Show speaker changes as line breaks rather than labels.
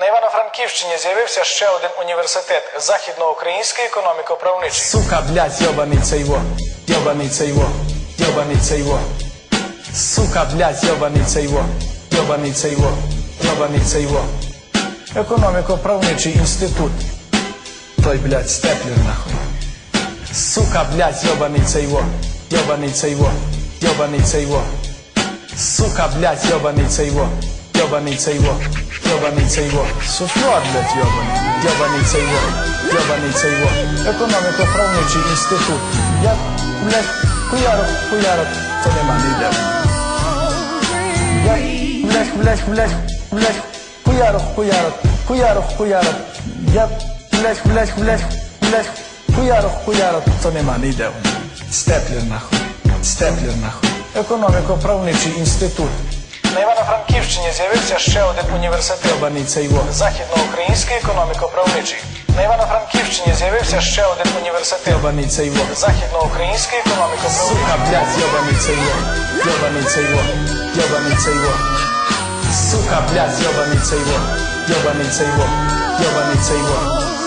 На Івано-Франківщині з'явився ще один університет західноукраїнський економіко-правничий.
Сука, блядь, ёбаный цейво, ёбаный цейво, ёбаный цейво. Сука, блядь, ёбаный цейво, ёбаный цейво, ёбаный цейво. Економіко-правничий інститут. Той, блядь, степлер нахуй. Сука, блядь, ёбаный цейво, ёбаный цейво, ёбаный цейво. Сука, блядь, Yo, I need tell you what. Yo, I need tell you what. So fraud left, yo, I need. Yo, I Ekonomika Prawniczy Instytut. Jak lec... Kujarok, kujarok. To nie ma lider. Jak lec, lec, lec, lec. Kujarok, kujarok. Kujarok, kujarok. Jak lec, lec, lec, lec. Kujarok, kujarok.
To nie ma lider. Stepler na
chuj. Stepler
na chuj. Ekonomiko Prawniczy Instytut. На Івано-Франківщині з'явився ще один університет
Йобаний цейво.
західноукраїнський економіко-правничий.
Сука, блядь, ёбаный цейво, ёбаный цейво, ёбаный цейво. Сука, блядь, ёбаный цейво, ёбаный цейво, ёбаный цейво.